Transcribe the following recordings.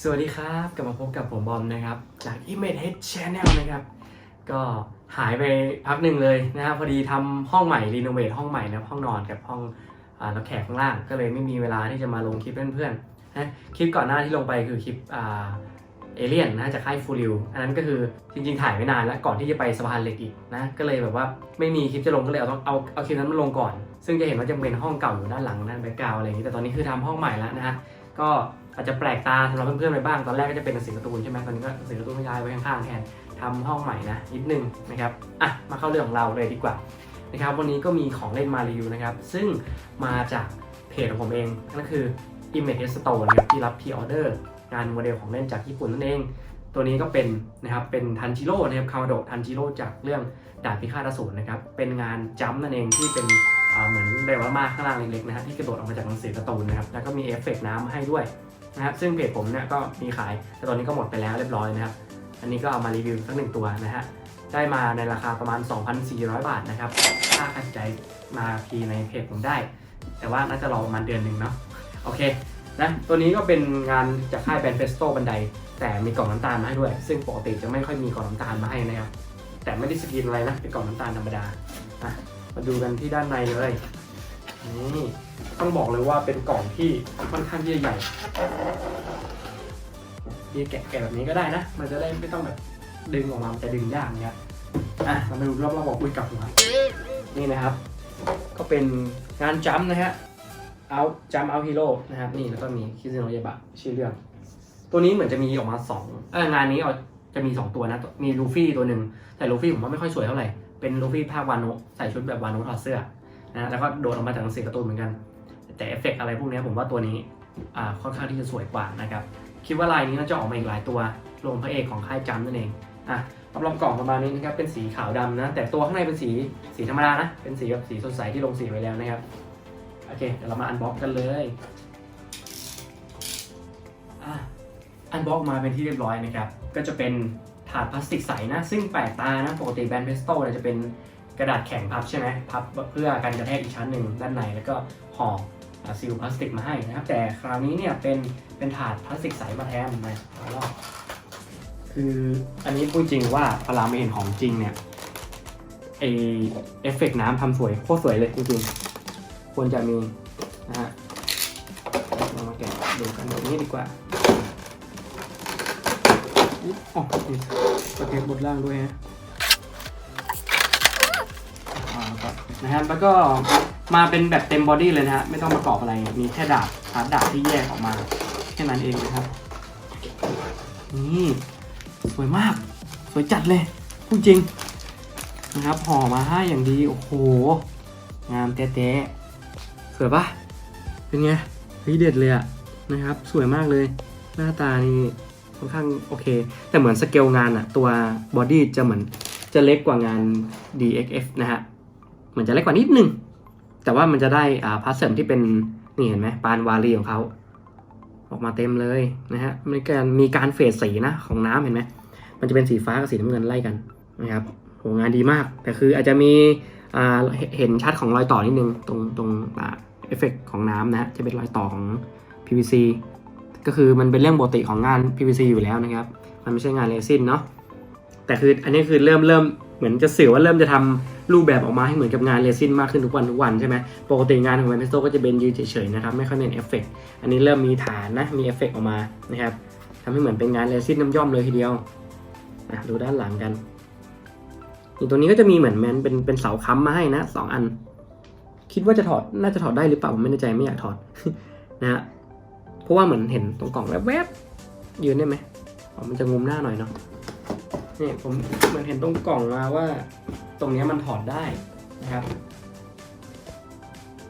สวัสดีครับ กลับมาพบกับผมบอมนะครับ จาก Image Head Channel นะครับ ก็หายไปพักหนึ่งเลยนะครับพอดีทำห้องใหม่รีโนเวทห้องใหม่นะครับห้องนอนกับห้องอ่ารับแขกข้างล่าง ก็เลยไม่มีเวลาที่จะมาลงคลิปเพื่อนๆนะคลิปก่อนหน้าที่ลงไปคือคลิปอ่าเอเลียนนะจากค่ายฟูริวอันนั้นก็คือจริงๆถ่ายไม่นานแล้วก่อนที่จะไปสะพานเหล็กอีกนะก็เลยแบบว่าไม่มีคลิปจะลงก็เลยเอาต้องเอาเอาคลิปนั้นมาลงก่อน ซึ่งจะเห็นว่าจะเป็นห้องเก่าอยู่ด้านหลังด้านแบ็กกราวอะไรอย่างนี้ แต่ตอนนี้คือทำห้องใหม่แล้วนะฮะ ก็อาจจะแปลกตาสำหรับเพื่อนๆไปบ้าง ตอนแรกก็จะเป็นหนังสือการ์ตูนใช่ไหมตอนนี้ก็หนังสือการ์ตูนย้ายไว้ข้างๆแทนทำห้องใหม่นะนิดนึงนะครับ อะ มาเข้าเรื่องของเราเลยดีกว่านะครับ วันนี้ก็มีของเล่นมารีวิวนะครับ ซึ่งมาจากเพจของผมเองนั่นคือ Image Store นะครับที่รับพ r ออเดอร์งานโมเดลของเล่นจากญี่ปุ่นนั่นเอง ตัวนี้ก็เป็นนะครับเป็นทันจิโร่นะครับคามาโดทันจิโร่จากเรื่องดาบพิฆาตอสูรนะครับเป็นงานจัมนั่นเองที่เป็น เหมือนไดวามาข้างล่างเล็กๆนะฮะที่กระโดดออกมาจากหนังสือการ์ตูนนะครับ แล้วก็มีเอฟเฟกต์น้ำให้ด้วยนะครับซึ่งเพจผมเนี่ยก็มีขายแต่ตอนนี้ก็หมดไปแล้วเรียบร้อยนะครับ อันนี้ก็เอามารีวิวสักหนึ่งตัวนะฮะได้มาในราคาประมาณ 2,400 บาทนะครับถ้าใครใจมาพีในเพจผมได้ แต่ว่าน่าจะรอประมาณเดือนหนึ่งเนาะโอเคนะตัวนี้ก็เป็นงานจากค่ายแบรนด์เฟสโตบันได แต่มีกล่องน้ำตาลมาให้ด้วย ซึ่งปกติจะไม่ค่อยมีกล่องน้ำตาลมาให้นะครับแต่ไม่ได้สกรีนอะไรนะเป็นกล่องน้ำตาลธรรมดาอะ มาดูกันที่ด้านในเลยนี่ต้องบอกเลยว่าเป็นกล่องที่ค่อนข้างที่จะใหญ่ที่แกะแกะแบบนี้ก็ได้นะ มันจะได้ไม่ต้องแบบดึงออกมามันจะดึงยากเนี่ยอะเรามาดูรอบๆบอกคุยกลับหัวนี่นะครับ ก็เป็นงานจัมป์นะฮะเอาจัมเอาฮีโร่นะครับนี่แล้วก็มีคิซึโนะยาบะชื่อเรื่อง ตัวนี้เหมือนจะมีออกมาสองเอองานนี้เอาจะมีสองตัวนะ มีลูฟี่ตัวหนึ่งแต่ลูฟี่ผมว่าไม่ค่อยสวยเท่าไหร่ เป็นลูฟี่ภาควานะใส่ชุดแบบวานะถอดเสื้อนะแล้วก็โดดออกมาจากหนังสือการ์ตูนเหมือนกัน แต่เอฟเฟกต์อะไรพวกนี้ผมว่าตัวนี้ค่อนข้างที่จะสวยกว่านะครับ คิดว่าลายนี้น่าจะออกมาอีกหลายตัวรวมพระเอกของค่ายจัมนั่นเองอะรอบๆกล่องประมาณนี้นะครับเป็นสีขาวดำนะแต่ตัวข้างในเป็นสีสีธรรมดานะเป็นสีแบบสีสดใสที่ลงสีไว้แล้วนะครับโอเคเดี๋ยวเรามาอันบ็อกกันเลยอะอันบ็อกมาเป็นที่เรียบร้อยนะครับก็จะเป็น ถาดพลาสติกใสนะ ซึ่งแปลกตานะ ปกติแบรนด์เพสโต้เนี่ยจะเป็นกระดาษแข็งพับใช่ไหมพับเพื่อการกระแทกอีกชั้นหนึ่งด้านในแล้วก็ห่อซีลพลาสติกมาให้นะครับ แต่คราวนี้เนี่ยเป็นเป็นถาดพลาสติกใสมาแทนนะแล้วคืออันนี้พูดจริงว่าพอเราไม่เห็นของจริงเนี่ยเอเอฟเฟกต์น้ำทำสวยโคตรสวยเลยจริงๆควรจะมีนะฮะเรามาแกะดูกันแบบนี้ดีกว่า อุ๊ยอ๋อมีสเก็ตบนล่างด้วยฮะนะครับแล้วก็มาเป็นแบบเต็มบอดี้เลยนะฮะ ไม่ต้องประกอบอะไร มีแค่ดาบพาร์ทดาบที่แยกออกมาแค่นั้นเองนะครับ นี่ สวยมาก สวยจัดเลยพูดจริงนะครับห่อมาให้อย่างดี โอ้โห งามแต๊ะๆสวยปะเป็นไงเฮ้ยเด็ดเลยอะนะครับ สวยมากเลย หน้าตานี่ ค่อนข้างโอเค แต่เหมือนสเกลงานอะตัวบอดี้จะเหมือนจะเล็กกว่างาน DXF นะฮะเหมือนจะเล็กกว่านิดนึง แต่ว่ามันจะได้อ่าพาร์ทเสริมที่เป็นนี่เห็นไหมปานวาลีของเขาออกมาเต็มเลยนะฮะมีการมีการเฟดสีนะของน้ำเห็นไหมมันจะเป็นสีฟ้ากับสีน้ำเงินไล่กันนะครับโหงานดีมาก แต่คืออาจจะมีอ่าเห็นเห็นชัดของรอยต่อนิดนึง ตรงตรงอ่าเอฟเฟกของน้ำนะฮะจะเป็นรอยต่อของ PVC ก็คือมันเป็นเรื่องปกติของงาน PVC อยู่แล้วนะครับ มันไม่ใช่งานเรซินเนาะแต่คืออันนี้คือเริ่มเริ่มเหมือนจะสื่อว่าเริ่มจะทำรูปแบบออกมาให้เหมือนกับงานเรซินมากขึ้นทุกวันทุกวันใช่ไหมปกติงานของแวนเพสโตก็จะเป็นยืนเฉยๆนะครับไม่ค่อยเน้นเอฟเฟกต์อันนี้เริ่มมีฐานนะมีเอฟเฟกต์ออกมานะครับทำให้เหมือนเป็นงานเรซินน้ำย่อมเลยทีเดียวอะดูด้านหลังกันนี่ตัวนี้ก็จะมีเหมือนแมนเป็นเป็นเสาค้ำมาให้นะสองอัน คิดว่าจะถอดน่าจะถอดได้หรือเปล่าผมไม่แน่ใจไม่อยากถอดนะฮะ เพราะว่าเหมือนเห็นตรงกล่องแวบๆยืนได้ไหมอ๋อมันจะงุมหน้าหน่อยเนาะนี่ผมเหมือนเห็นตรงกล่องมาว่า ตรงนี้มันถอดได้นะครับ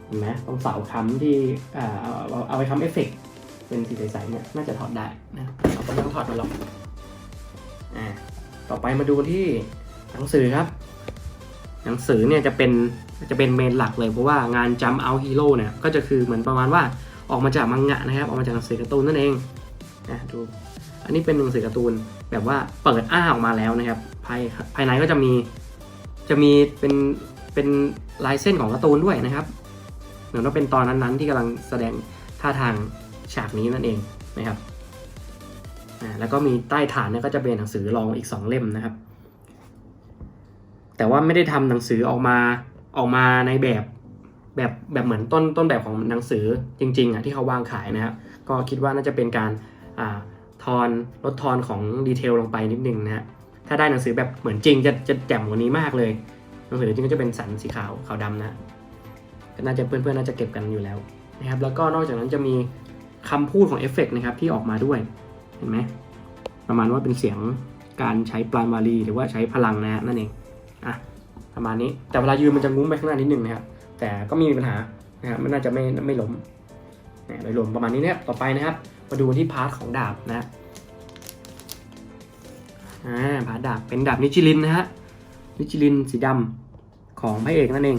เห็นไหมตรงเสาค้ำที่อ่าเอาเอาเอาไปค้ำเอฟเฟกต์เป็นสีใสๆเนี่ยน่าจะถอดได้นะเราไม่ต้องถอดมันหรอกอ่าต่อไปมาดูที่หนังสือครับ หนังสือเนี่ยจะเป็นจะเป็นเมนหลักเลยเพราะว่างาน Jump Out Hero เนี่ยก็จะคือเหมือนประมาณว่า ออกมาจากมังงะนะครับ ออกมาจากหนังสือการ์ตูนนั่นเองนะดูอันนี้เป็นหนังสือการ์ตูนแบบว่าเปิดอ้าออกมาแล้วนะครับ ภายภายในก็จะมีจะมีเป็นเป็นลายเส้นของการ์ตูนด้วยนะครับเหมือนว่าเป็นตอนนั้นๆ ที่กำลังแสดงท่าทางฉากนี้นั่นเองนะครับแล้วก็มีใต้ฐานเนี่ยก็จะเป็นหนังสือรองอีกสองเล่มนะครับ แต่ว่าไม่ได้ทำหนังสือออกมาออกมาในแบบ แบบแบบเหมือนต้นต้นแบบของหนังสือจริงๆอะที่เขาวางขายนะครับก็คิดว่าน่าจะเป็นการอ่าทอนลดทอนของดีเทลลงไปนิดนึงนะฮะถ้าได้หนังสือแบบเหมือนจริงจะจะแจ่มกว่านี้มากเลยหนังสือจริงก็จะเป็นสันสีขาวขาวดำนะก็น่าจะเพื่อนๆน่าจะเก็บกันอยู่แล้วนะครับแล้วก็นอกจากนั้นจะมีคำพูดของเอฟเฟกต์นะครับที่ออกมาด้วยเห็นไหมประมาณว่าเป็นเสียงการใช้ปลานวาลีหรือว่าใช้พลังนะฮะนั่นเองอะประมาณนี้แต่เวลายืนมันจะงุ้มไปข้างหน้านิดนึงนะครับ แต่ก็มีปัญหานะครับมันน่าจะไม่ไม่ล้มเนี่ยโดยรวมประมาณนี้นะครับต่อไปนะครับ มาดูที่พาร์ทของดาบนะฮะอ่าพาร์ทดาบเป็นดาบนิจิลินนะฮะนิจิลินสีดำของพระเอกนั่นเอง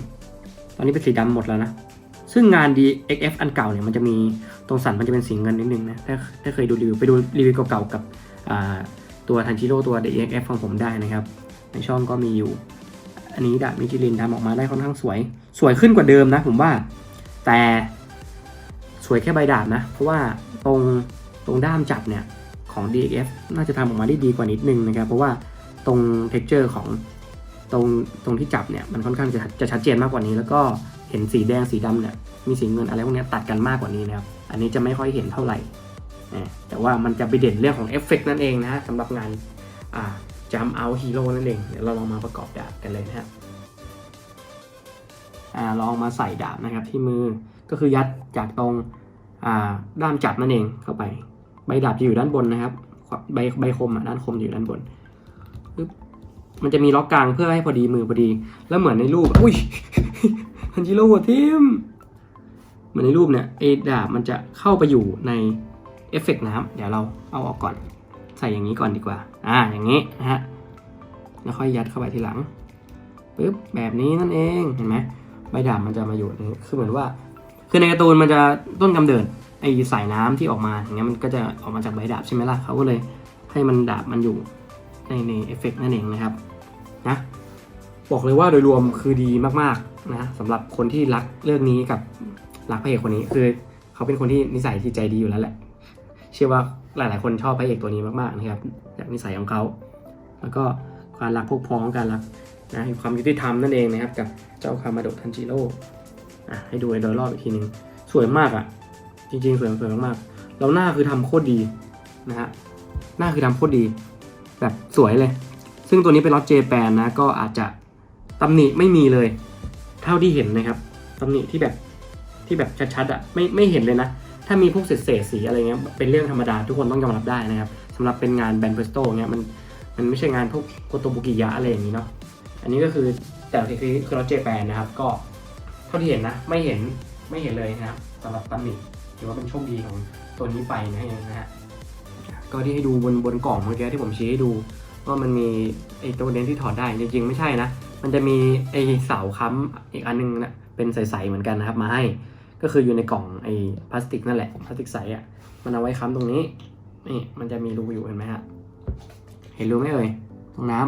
ตอนนี้เป็นสีดำหมดแล้วนะ ซึ่งงาน DXF อันเก่าเนี่ยมันจะมีตรงสันมันจะเป็นสีเงินนิดนึงนะถ้าถ้าเคยดูรีวิวไปดูรีวิวเก่าๆกับอ่าตัวทันจิโร่ตัว DXF ของผมได้นะครับ ในช่องก็มีอยู่ อันนี้ดาบมิจิลินทำออกมาได้ค่อนข้างสวย สวยขึ้นกว่าเดิมนะผมว่า แต่สวยแค่ใบดาบนะ เพราะว่าตรงตรงด้ามจับเนี่ยของ DXF น่าจะทำออกมาได้ดีกว่านิดนึงนะครับ เพราะว่าตรง texture ของตรงตรงที่จับเนี่ยมันค่อนข้างจะจะชัดเจนมากกว่านี้ แล้วก็เห็นสีแดงสีดำเนี่ยมีสีเงินอะไรพวกนี้ตัดกันมากกว่านี้นะครับ อันนี้จะไม่ค่อยเห็นเท่าไหร่ แต่ว่ามันจะไปเด่นเรื่องของเอฟเฟกต์นั่นเองนะฮะสำหรับงานอ่า จัมเอาฮีโร่นั่นเอง เดี๋ยวเราลองมาประกอบดาบกันเลยนะฮะอ่าลองมาใส่ดาบนะครับที่มือก็คือยัดจากตรงอ่าด้ามจับนั่นเองเข้าไป ใบดาบจะอยู่ด้านบนนะครับ ใบใบคมอะด้านคมอยู่ด้านบนปึ๊บมันจะมีล็อกกลางเพื่อให้พอดีมือพอดี แล้วเหมือนในรูป อุ้ยฮันจิโร่หัวทิมเหมือนในรูปเนี่ยไอ้ดาบมันจะเข้าไปอยู่ในเอฟเฟกต์น้ำเดี๋ยวเราเอาออกก่อน ใส่อย่างนี้ก่อนดีกว่า อ่า อย่างนี้นะฮะ แล้วค่อยยัดเข้าไปทีหลังปึ๊บ แบบนี้นั่นเอง เห็นไหมใบดาบมันจะมาอยู่นี้คือเหมือนว่า คือในการ์ตูนมันจะต้นกำเนิดไอ้สายน้ำที่ออกมา อย่างเงี้ยมันก็จะออกมาจากใบดาบใช่ไหมล่ะเขาก็เลยให้มันดาบมันอยู่ในในเอฟเฟกต์นั่นเองนะครับ นะ บอกเลยว่าโดยรวมคือดีมากๆนะสำหรับคนที่รักเรื่องนี้กับรักพระเอกคนนี้ คือเขาเป็นคนที่นิสัยที่ใจดีอยู่แล้วแหละ เชื่อว่า หลาย ๆ คนชอบพระเอกตัวนี้มาก ๆ นะครับจากนิสัยของเขา แล้วก็การรักพวกพ้องการรักนะความยุติธรรมนั่นเองนะครับ กับเจ้าคามาโดะทันจิโร่อะให้ดูโดยรอบอีกทีหนึ่งสวยมากอะ จริง ๆ สวยสวยมากๆแล้วหน้าคือทำโคตรดีนะฮะหน้าคือทำโคตรดี แบบสวยเลย ซึ่งตัวนี้เป็นล็อตเจแปนนะก็อาจจะตำหนิไม่มีเลย เท่าที่เห็นนะครับตำหนิที่แบบที่แบบชัดๆอะไม่ไม่เห็นเลยนะ ถ้ามีพวกเศษเศษสีอะไรเงี้ยเป็นเรื่องธรรมดาทุกคนต้องยอมรับได้นะครับสำหรับเป็นงานแบนเพสโต้เงี้ยมันมันไม่ใช่งานพวกโคโตบุกิยะอะไรอย่างนี้เนาะอันนี้ก็คือแต่ละทีคือคือล็อตเจแปนนะครับ ก็เท่าที่เห็นนะไม่เห็นไม่เห็นเลยนะครับสำหรับตำหนิถือว่าเป็นโชคดีของตัวนี้ไปนะนะฮะก็ที่ให้ดูบนบนกล่องเมื่อกี้ที่ผมชี้ให้ดูว่ามันมีไอ้ตัวเน้นที่ถอดได้จริงๆ ไม่ใช่นะ มันจะมีไอ้เสาค้ำอีกอันนึงนะเป็นใสๆเหมือนกันนะครับมาให้ ก็คืออยู่ในกล่องไอ้พลาสติกนั่นแหละพลาสติกใสอะมันเอาไว้ค้ำตรงนี้นี่มันจะมีรูอยู่เห็นไหมฮะเห็นรูไหมเอ่ยตรงน้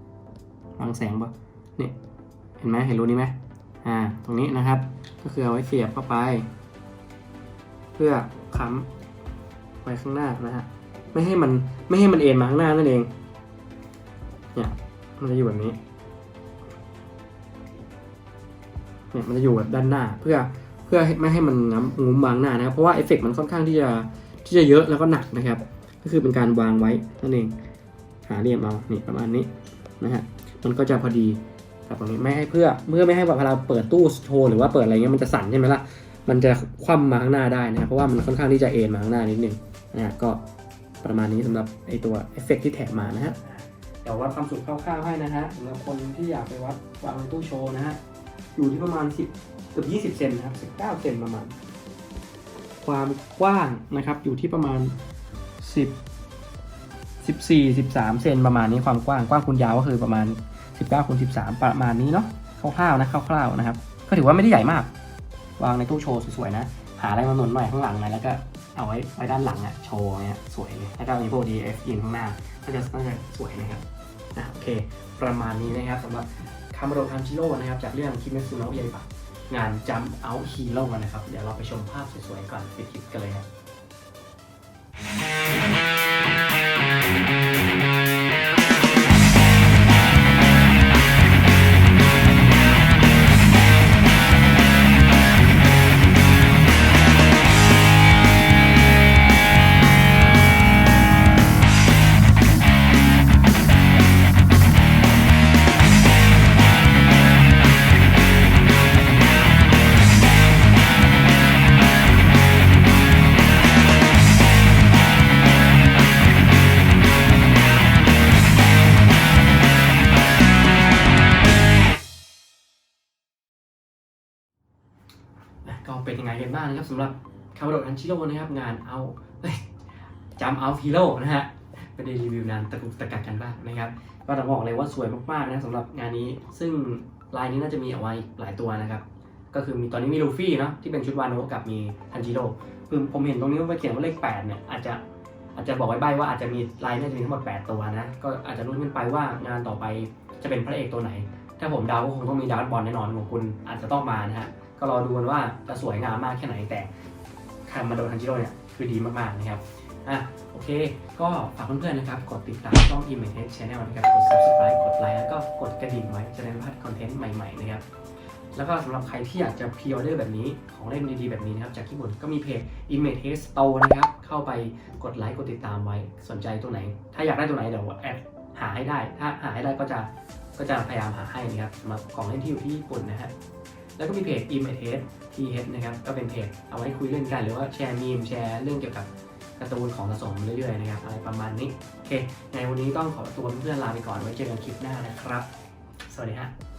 ำวางแสงปะนี่เห็นไหมเห็นรูนี้ไหมอ่าตรงนี้นะครับ ก็คือเอาไว้เสียบเข้าไป เพื่อค้ำไว้ข้างหน้านะฮะไม่ให้มันไม่ให้มันเอ็นมาข้างหน้านั่นเองเนี่ยมันจะอยู่แบบนี้เนี่ยมันจะอยู่แบบด้านหน้าเพื่อ เพื่อไม่ให้มันง้ำงุ้มบางหน้านะครับ เพราะว่าเอฟเฟกต์มันค่อนข้างที่จะที่จะเยอะแล้วก็หนักนะครับ ก็คือเป็นการวางไว้นั่นเอง หาเหลี่ยมเอานี่ประมาณนี้นะฮะมันก็จะพอดีกับตรงนี้ไม่ให้เพื่อเมื่อไม่ให้แบบเวลาเปิดตู้โชว์หรือว่าเปิดอะไรเงี้ยมันจะสั่นใช่ไหมล่ะมันจะคว่ำมาข้างหน้าได้นะครับเพราะว่ามันค่อนข้างที่จะเอ็นมาข้างหน้านิดนึงนะฮะก็ประมาณนี้สำหรับไอตัวเอฟเฟกต์ที่แถมมานะฮะเดี๋ยววัดความสูงคร่าวๆให้นะฮะสำหรับคนที่อยากไปวัดวางในตู้โชว์นะฮะอยู่ที่ประมาณ 10 กือบ 20 เซนนะครับ 19 เซนประมาณ ความกว้างนะครับอยู่ที่ประมาณ 10 14 13 เซนประมาณนี้ความกว้างกว้างคูณยาวก็คือประมาณ 19คูณ13 ประมาณนี้เนาะคร่าวๆนะคร่าวๆนะครับ ก็ถือว่าไม่ได้ใหญ่มาก วางในตู้โชว์สวยๆนะ หาอะไรมาหนุนหน่อยข้างหลังหน่อยแล้วก็เอาไว้ไว้ด้านหลังอะโชว์เนี้ยสวยเลยแล้วก็มีพวก DF ยืนข้างหน้าก็จะน่าจะสวยนะครับอะโอเค ประมาณนี้นะครับสำหรับคามาโดทันจิโร่นะครับจากเรื่องคิเมซุโนะยาอิบะ งาน Jump Out Hero กันนะครับ เดี๋ยวเราไปชมภาพสวยๆก่อนปิดคลิปกันเลยครับ เป็นยังไงกันบ้างนะครับสำหรับคาร์โดทันชิโร่นะครับงานเอาจำเอาฮีโร่นะฮะไม่ได้รีวิวนานตะกุกตะกักกันบ้างนะครับ ก็ต้องบอกเลยว่าสวยมากๆนะสำหรับงานนี้ ซึ่งลายนี้น่าจะมีเอาไว้หลายตัวนะครับ ก็คือมีตอนนี้มีลูฟี่เนาะที่เป็นชุดวาโนะกับมีทันจิโร่คือผมเห็นตรงนี้ว่าเขียนว่าเลข8เนี่ยอาจจะอาจจะบอกไว้ใบว่าอาจจะมีลายน่าจะมีทั้งหมด8ตัวนะก็อาจจะรุ้นกันไปว่างานต่อไปจะเป็นพระเอกตัวไหน ถ้าผมเดาก็คงต้องมีดาวน์บอลแน่นอนของคุณอาจจะต้องมานะฮะ ก็รอดูกันว่าจะสวยงามมากแค่ไหนแต่คามาโดทันจิโร่เนี่ยคือดีมากๆนะครับอะโอเค ก็ฝากเพื่อนๆนะครับ กดติดตามช่อง i m a g e Channel นะครับกด subscribe กดไลค์แล้วก็กดกระดิ่งไว้จะได้ไม่พลาดคอนเทนต์ใหม่ๆนะครับแล้วก็สำหรับใครที่อยากจะพ r ออเดอร์แบบนี้ของเล่นดีๆแบบนี้นะครับ จากญี่ปุ่นก็มีเพจ Image Store นะครับ เข้าไปกดไลค์กดติดตามไว้สนใจตัวไหน ถ้าอยากได้ตัวไหนเดี๋ยวแอดหาให้ได้ ถ้าหาให้ได้ก็จะก็จะพยายามหาให้นะครับสำหรับของเล่นที่อยู่ที่ญี่ปุ่นนะฮะ แล้วก็มีเพจ i m a t e TH นะครับ ก็เป็นเพจเอาไว้คุยเรื่องกัน หรือว่าแชร์มีมแชร์เรื่องเกี่ยวกับการ์ตูนของสะสมเรื่อยๆนะครับอะไรประมาณนี้ โอเค ในวันนี้ต้องขอตัวเพื่อนลาไปก่อนไว้เจอกันคลิปหน้านะครับ สวัสดีฮะ